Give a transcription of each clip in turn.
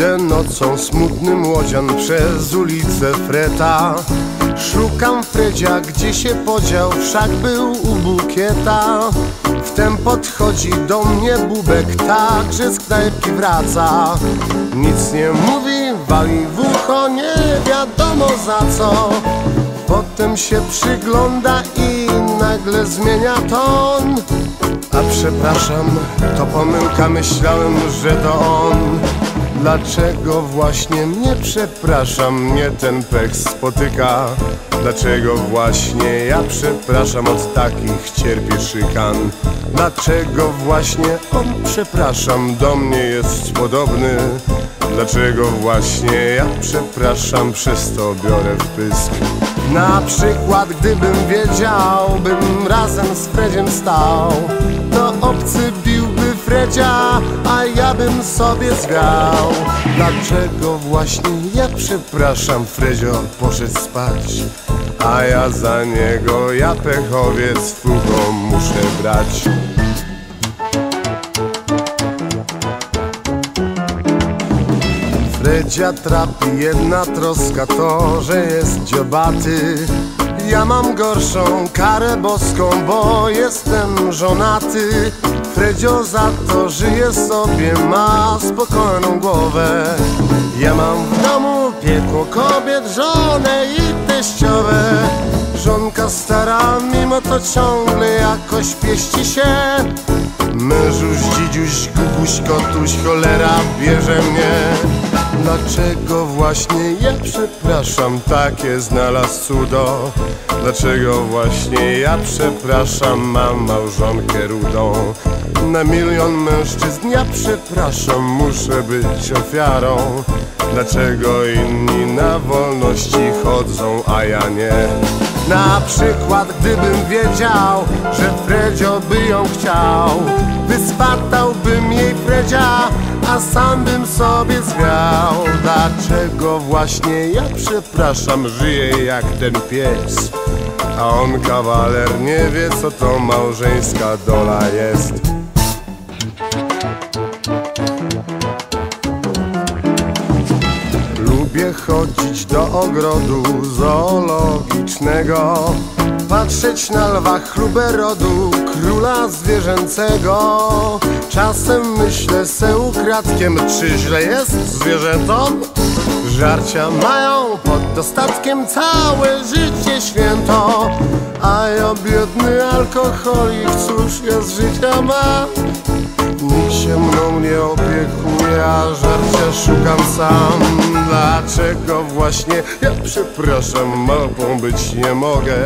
Idę nocą smutnym łodzian przez ulicę Freta. Szukam Fredzia, gdzie się podział, wszak był u bukieta. Wtem podchodzi do mnie bubek, tak, że z knajpki wraca. Nic nie mówi, wali w ucho, nie wiadomo za co. Potem się przygląda i nagle zmienia ton. A przepraszam, to pomyłka, myślałem, że to on Dlaczego właśnie mnie przepraszam, mnie ten pech spotyka? Dlaczego właśnie ja przepraszam, od takich cierpię szykan? Dlaczego właśnie on, przepraszam, do mnie jest podobny? Dlaczego właśnie ja przepraszam, przez to biorę w pysk? Na przykład gdybym wiedział, bym razem z Fredziem stał To obcy biłby Fredzia, a ja bym sobie zwiał Dlaczego właśnie ja przepraszam, Fredzio poszedł spać? A ja za niego, ja pechowiec, fuchą muszę brać. Fredzia trapi jedna troska to, że jest dziobaty Ja mam gorszą karę boską, bo jestem żonaty. Fredzio za to żyje sobie, ma spokojną głowę. Ja mam w domu piekło kobiet, żonę i teściowe. Żonka stara, mimo to ciągle jakoś pieści się. Mężuś, dzidziuś, kubuś, kotuś, cholera bierze mnie Dlaczego właśnie ja przepraszam, takie znalazł cudo. Dlaczego właśnie ja przepraszam, mam małżonkę rudą. Na milion mężczyzn ja przepraszam, muszę być ofiarą. Dlaczego inni na wolności chodzą, a ja nie? Na przykład gdybym wiedział, że Fredzio by ją chciał Wyspatałbym jej Fredzia, sam bym sobie zwiał. Dlaczego właśnie ja przepraszam, żyję jak ten pies? A on kawaler nie wie co to małżeńska dola jest. Lubię chodzić do ogrodu zoologicznego Patrzeć na lwa chlubę rodu króla zwierzęcego Czasem myślę se ukradkiem, czy źle jest zwierzętom? Żarcia mają pod dostatkiem całe życie święto A ja biedny alkoholik, cóż ja z życia mam? Nikt się mną nie opiekuje, a żarcia szukam sam Dlaczego właśnie ja przepraszam, małpą być nie mogę?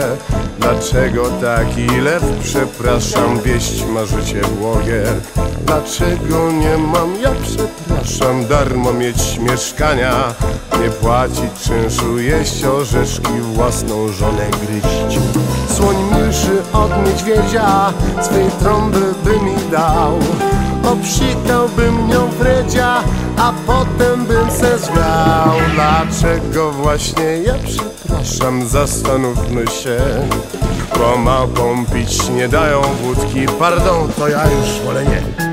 Dlaczego taki lew, przepraszam, wieść ma życie błogie. Dlaczego nie mam, ja przepraszam, darmo mieć mieszkania. Nie płacić czynszu, jeść orzeszki, własną żonę gryźć. Słoń milszy od niedźwiedzia, swej trąby by mi dał. Obsikałbym nią Fredzia, a potem bym se zwiał. Dlaczego właśnie ja przepraszam, zastanówmy się? Bo pić nie dają wódki, pardon, to ja już wolę nie